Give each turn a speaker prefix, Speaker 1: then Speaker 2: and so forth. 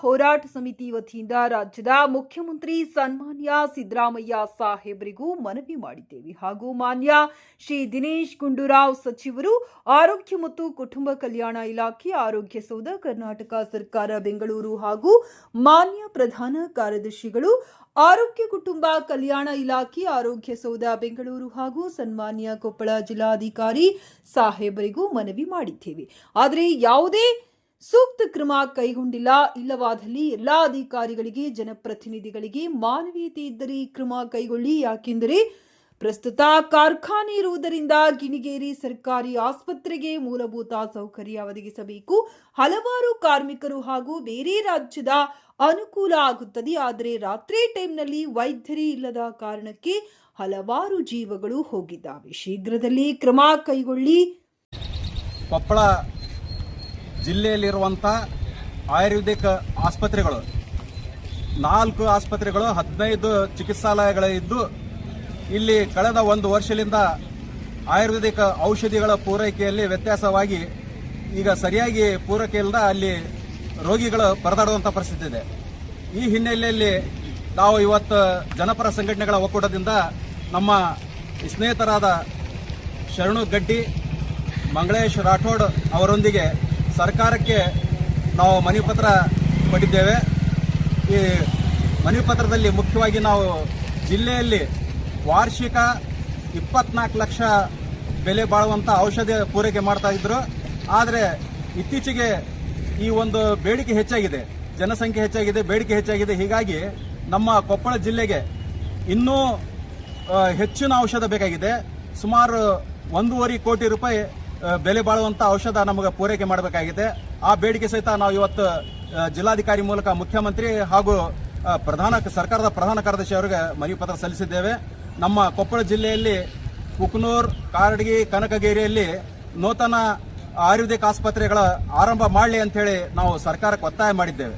Speaker 1: ಹೋರಾಟ ಸಮಿತಿ ವತಿಯಿಂದ ರಾಜ್ಯದ ಮುಖ್ಯಮಂತ್ರಿ ಸನ್ಮಾನ್ಯ ಸಿದ್ದರಾಮಯ್ಯ ಸಾಹೇಬರಿಗೂ ಮನವಿ ಮಾಡಿದ್ದೇವೆ. ಹಾಗೂ ಮಾನ್ಯ ಶ್ರೀ ದಿನೇಶ್ ಗುಂಡೂರಾವ್ ಸಚಿವರು ಆರೋಗ್ಯ ಮತ್ತು ಕುಟುಂಬ ಕಲ್ಯಾಣ ಇಲಾಖೆ, ಆರೋಗ್ಯ ಸೌಧ, ಕರ್ನಾಟಕ ಸರ್ಕಾರ, ಬೆಂಗಳೂರು ಹಾಗೂ ಮಾನ್ಯ ಪ್ರಧಾನ ಕಾರ್ಯದರ್ಶಿಗಳು, ಆರೋಗ್ಯ ಕುಟುಂಬ ಕಲ್ಯಾಣ ಇಲಾಖೆ, ಆರೋಗ್ಯ ಸೌಧ, ಬೆಂಗಳೂರು ಹಾಗೂ ಸನ್ಮಾನ್ಯ ಕೊಪ್ಪಳ ಜಿಲ್ಲಾಧಿಕಾರಿ ಸಾಹೇಬರಿಗೂ ಮನವಿ ಮಾಡಿದ್ದೇವೆ. ಆದರೆ ಯಾವುದೇ ಸೂಕ್ತ ಕ್ರಮ ಕೈಗೊಂಡಿಲ್ಲ. ಇಲ್ಲವಾದಲ್ಲಿ ಎಲ್ಲಾ ಅಧಿಕಾರಿಗಳಿಗೆ, ಜನಪ್ರತಿನಿಧಿಗಳಿಗೆ ಮಾನವೀಯತೆ ಇದ್ದರೆ ಕ್ರಮ ಕೈಗೊಳ್ಳಿ. ಯಾಕೆಂದರೆ ಪ್ರಸ್ತುತ ಕಾರ್ಖಾನೆ ಇರುವುದರಿಂದ ಗಿಣಿಗೇರಿ ಸರ್ಕಾರಿ ಆಸ್ಪತ್ರೆಗೆ ಮೂಲಭೂತ ಸೌಕರ್ಯ ಒದಗಿಸಬೇಕು. ಹಲವಾರು ಕಾರ್ಮಿಕರು ಹಾಗೂ ಬೇರೆ ರಾಜ್ಯದ ಅನುಕೂಲ ಆಗುತ್ತದೆ. ಆದರೆ ರಾತ್ರಿ ಟೈಮ್ನಲ್ಲಿ ವೈದ್ಯರೇ ಇಲ್ಲದ ಕಾರಣಕ್ಕೆ ಹಲವಾರು ಜೀವಗಳು ಹೋಗಿದ್ದಾವೆ. ಶೀಘ್ರದಲ್ಲಿ ಕ್ರಮ ಕೈಗೊಳ್ಳಿ.
Speaker 2: ಕೊಪ್ಪಳ ಜಿಲ್ಲೆಯಲ್ಲಿರುವಂಥ ಆಯುರ್ವೇದಿಕ್ ಆಸ್ಪತ್ರೆಗಳು. ನಾಲ್ಕು ಆಸ್ಪತ್ರೆಗಳು, ಹದಿನೈದು ಚಿಕಿತ್ಸಾಲಯಗಳಿದ್ದು ಇಲ್ಲಿ ಕಳೆದ ಒಂದು ವರ್ಷದಿಂದ ಆಯುರ್ವೇದಿಕ್ ಔಷಧಿಗಳ ಪೂರೈಕೆಯಲ್ಲಿ ವ್ಯತ್ಯಾಸವಾಗಿ ಈಗ ಸರಿಯಾಗಿ ಪೂರೈಕೆ ಅಲ್ಲಿ ರೋಗಿಗಳು ಪರದಾಡುವಂಥ ಪರಿಸ್ಥಿತಿ ಇದೆ. ಈ ಹಿನ್ನೆಲೆಯಲ್ಲಿ ನಾವು ಇವತ್ತು ಜನಪರ ಸಂಘಟನೆಗಳ ಒಕ್ಕೂಟದಿಂದ ನಮ್ಮ ಸ್ನೇಹಿತರಾದ ಶರಣು ಗಡ್ಡಿ, ಮಂಗಳೇಶ್ ರಾಠೋಡ್ ಅವರೊಂದಿಗೆ ಸರ್ಕಾರಕ್ಕೆ ನಾವು ಮನವಿ ಪತ್ರ ಕೊಟ್ಟಿದ್ದೇವೆ. ಈ ಮನವಿ ಪತ್ರದಲ್ಲಿ ಮುಖ್ಯವಾಗಿ ನಾವು ಜಿಲ್ಲೆಯಲ್ಲಿ ವಾರ್ಷಿಕ ಇಪ್ಪತ್ನಾಲ್ಕು ಲಕ್ಷ ಬೆಲೆ ಬಾಳುವಂಥ ಔಷಧಿ ಪೂರೈಕೆ ಮಾಡ್ತಾ ಇದ್ರು. ಆದರೆ ಇತ್ತೀಚೆಗೆ ಈ ಒಂದು ಬೇಡಿಕೆ ಹೆಚ್ಚಾಗಿದೆ. ಜನಸಂಖ್ಯೆ ಹೆಚ್ಚಾಗಿದೆ, ಬೇಡಿಕೆ ಹೆಚ್ಚಾಗಿದೆ. ಹೀಗಾಗಿ ನಮ್ಮ ಕೊಪ್ಪಳ ಜಿಲ್ಲೆಗೆ ಇನ್ನೂ ಹೆಚ್ಚಿನ ಔಷಧ ಬೇಕಾಗಿದೆ. ಸುಮಾರು ಒಂದೂವರೆ ಕೋಟಿ ರೂಪಾಯಿ ಬೆಲೆ ಬಾಳುವಂಥ ಔಷಧ ನಮಗೆ ಪೂರೈಕೆ ಮಾಡಬೇಕಾಗಿದೆ. ಆ ಬೇಡಿಕೆ ಸಹಿತ ನಾವು ಇವತ್ತು ಜಿಲ್ಲಾಧಿಕಾರಿ ಮೂಲಕ ಮುಖ್ಯಮಂತ್ರಿ ಹಾಗೂ ಪ್ರಧಾನ ಸರ್ಕಾರದ ಪ್ರಧಾನ ಕಾರ್ಯದರ್ಶಿ ಅವರಿಗೆ ಮನವಿ ಪತ್ರ ಸಲ್ಲಿಸಿದ್ದೇವೆ. ನಮ್ಮ ಕೊಪ್ಪಳ ಜಿಲ್ಲೆಯಲ್ಲಿ ಕುಕ್ನೂರ್, ಕಾರಡಗಿ, ಕನಕಗೇರಿಯಲ್ಲಿ ನೂತನ ಆಯುರ್ವೇದಿಕ್ ಆಸ್ಪತ್ರೆಗಳ ಆರಂಭ ಮಾಡಲಿ ಅಂತೇಳಿ ನಾವು ಸರ್ಕಾರಕ್ಕೆ ಒತ್ತಾಯ ಮಾಡಿದ್ದೇವೆ.